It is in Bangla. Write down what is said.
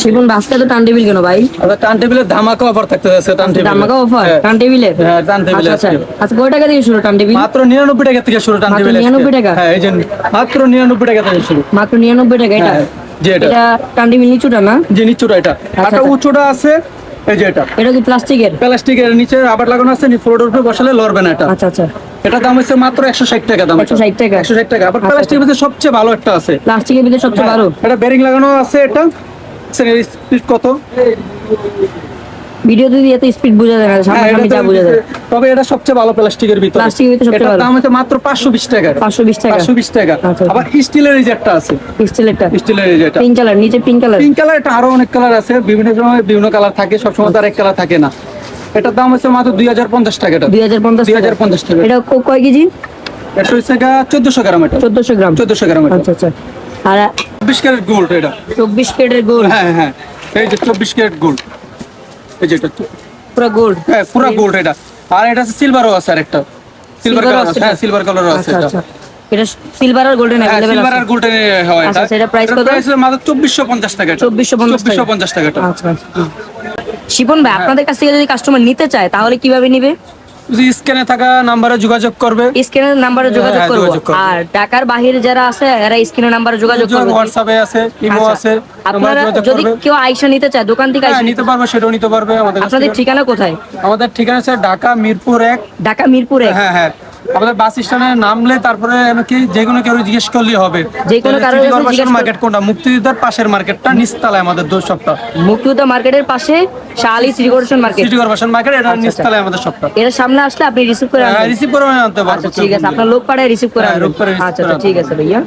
শিবন বাসটা তো টান টেবিল কেন ভাই? টান টেবিলের ধামাকা অফার থাকতে যাচ্ছে টান টেবিল ধামাকা অফার টান টেবিলের হ্যাঁ, টান টেবিলের আচ্ছা আচ্ছা। আজকে। আচ্ছা কয় টাকা দিয়ে শুরু টান টেবিল মাত্র নিরানব্বই টাকা থেকে শুরু টান টেবিল 99 টাকা? হ্যাঁ এই যে মাত্র নিরানব্বই টাকা থেকে শুরু। মাত্র নিরানব্বই টাকা এটা? হ্যাঁ, যে এটা। এটা টান টেবিল নিচুটা না? যে নিচুটা এটা। একটা আচ্ছা। উঁচুটা আছে এই যে এটা। এটা কি প্লাস্টিকের? প্লাস্টিকের নিচে আবার লাগানো আছে ফ্লোরের উপরে বসালে লড়বে না এটা। আচ্ছা আচ্ছা। এটা দাম হচ্ছে মাত্র একশো ষাট টাকা দাম 160 টাকা? একশো ষাট টাকা। আবার আচ্ছা, প্লাস্টিকের মধ্যে সবচেয়ে ভালো একটা আছে। প্লাস্টিকের ভিতরে সবচেয়ে ভালো। এটা বেরিং লাগানো আছে এটা। স্পিড কত? ভিডিওতে দিয়ে এত স্পিড বোঝা যায় না হ্যাঁ, সামনে সামনে যা বোঝা যায়। তবে এটা সবচেয়ে ভালো প্লাস্টিকের ভিতরে। প্লাস্টিকের ভিতরে সবচেয়ে ভালো। দাম হচ্ছে মাত্র পাঁচশো বিশ টাকা 520 টাকা? পাঁচশো বিশ টাকা। আচ্ছা। আবার স্টিলের একটা আছে। স্টিলেরটা। স্টিলের এটা। পিঙ্ক কালার নিচে পিঙ্ক কালার। পিঙ্ক কালার এটা আরও অনেক কালার আছে। বিভিন্ন সময় বিভিন্ন কালার থাকে সবসময় তার এক কালার থাকে না। এটার দাম হচ্ছে মাত্র দুই হাজার পঞ্চাশ টাকা এটা। দুই হাজার পঞ্চাশ 2050 টাকা। এটা কয় কেজি? এটা হচ্ছে চোদ্দশো গ্রাম এটা। চোদ্দশো গ্রাম। চোদ্দশো গ্রাম এটা। আচ্ছা আচ্ছা। আর চব্বিশ ক্যারেট গোল্ড এটা। চব্বিশ কেটের গোল্ড। হ্যাঁ হ্যাঁ। এই যে চব্বিশ ক্যারেট গোল্ড। এই যে এটা পুরো গোল্ড হ্যাঁ পুরো গোল্ড এটা। আর এটা সিলভারও আছে আরেকটা। সিলভার কালার আছে হ্যাঁ সিলভার কালারও আছে আচ্ছা এটা। আচ্ছা। এটা সিলভার আর গোল্ডেন হ্যাঁ সিলভার আর গোল্ডেন হয় আচ্ছা, এটা। সেটা কত? প্রাইস মাত্র পঞ্চাশ টাকা এটা। 2450 টাকা। 2450 টাকা আচ্ছা শিপন ভাই আপনাদের কাছ থেকে যদি কাস্টমার নিতে চায় তাহলে কীভাবে নিবে? স্ক্যানে থাকা নাম্বারে যোগাযোগ করবে। স্ক্যানের নাম্বারে যোগাযোগ হ্যাঁ, করব। আর ঢাকার বাহিরে যারা আছে এরা স্ক্যানের নাম্বারে যোগাযোগ করবে। হোয়াটসঅ্যাপে আছে ইমো আচ্ছা, আছে আপনারা যদি কেউ আইসা নিতে চায় দোকান থেকে হ্যাঁ আইসা নিতে পারবে সেটাও নিতে পারবে। আমাদের আপনাদের ঠিকানা কোথায়? আমাদের ঠিকানা আছে ঢাকা মিরপুর এক। ঢাকা মিরপুর হ্যাঁ হ্যাঁ। আমাদের বাস স্ট্যান্ডে নামলে তারপরে কি যে কোনো কেউ জিজ্ঞেস করলেই হবে। যে কোনো কারণে কাছে মার্কেট কোনটা? মুক্তিযোদ্ধার পাশের মার্কেটটা নিস্তালায় আমাদের দোষ সপ্তাহ মুক্তিযুদ্ধ মার্কেটের পাশে শালি city corporation market. City corporation market এটা নিস্তালায় আমাদের সপ্তাহ এটা সামনে আসলে আপনি রিসিভ করে রিসিভ করে আনতে পারব আচ্ছা ঠিক আছে। আপনার লোক পাড়ায় রিসিভ করে হ্যাঁ, আচ্ছা করে আচ্ছা ঠিক আছে ভাইয়া।